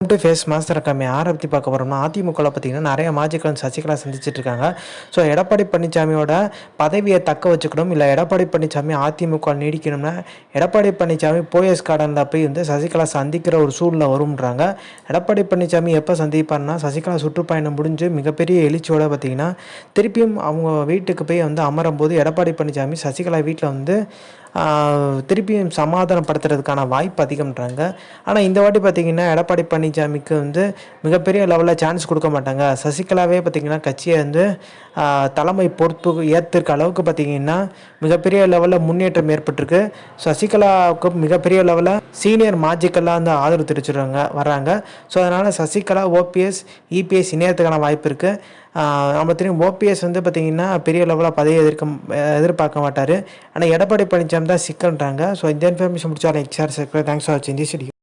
To face master அக்காமி யாரை பற்றி பார்க்க போகிறோம்னா அதிமுகவில் பார்த்தீங்கன்னா நிறைய மாஜிக்கள் சசிகலா சந்திச்சுட்டு இருக்காங்க ஸோ எடப்பாடி பழனிசாமியோட பதவியை தக்க வச்சுக்கணும். இல்லை எடப்பாடி பழனிசாமி அதிமுக நீடிக்கணும்னா எடப்பாடி பழனிசாமி போயஸ் கார்டனில் போய் வந்து சசிகலா சந்திக்கிற ஒரு சூழ்நிலை வரும்ன்றாங்க. எடப்பாடி பழனிசாமி எப்போ சந்திப்பார்னா சசிகலா சுற்றுப்பயணம் முடிஞ்சு மிகப்பெரிய எழுச்சியோட பார்த்தீங்கன்னா திருப்பியும் அவங்க வீட்டுக்கு போய் வந்து அமரும் போது எடப்பாடி பழனிசாமி சசிகலா வீட்டில் வந்து திருப்பியும் சமாதானப்படுத்துறதுக்கான வாய்ப்பு அதிகம்ன்றாங்க. ஆனால் இந்த வாட்டி பார்த்தீங்கன்னா எடப்பாடி பழனிசாமிக்கு வந்து மிகப்பெரிய லெவலில் சான்ஸ் கொடுக்க மாட்டாங்க. சசிகலாவே பார்த்தீங்கன்னா கட்சியை வந்து தலைமை பொறுப்பு ஏற்றிருக்க அளவுக்கு பார்த்தீங்கன்னா மிகப்பெரிய லெவலில் முன்னேற்றம் ஏற்பட்டிருக்கு. சசிகலாவுக்கு மிகப்பெரிய லெவலில் சீனியர் மாஜிக்கெல்லாம் வந்து ஆதரவு தெரிவிச்சுடுறாங்க வர்றாங்க. ஸோ அதனால் சசிகலா ஓபிஎஸ் இபிஎஸ் இணையத்துக்கான வாய்ப்பு இருக்குது நம்ம திரும்ப ஓபிஎஸ் வந்து பார்த்திங்கன்னா பெரிய லெவலில் பதவி எதிர்க்க எதிர்பார்க்க மாட்டார். ஆனால் எடப்பாடி பழனிசாமி தான் சிக்கல்ன்றாங்க. ஸோ இந்த இன்ஃபர்மேஷன் முடிச்சாலும் எக்ஸார் தேங்க்ஸ் ஃபார் வாட்சிங் தி வீடியோ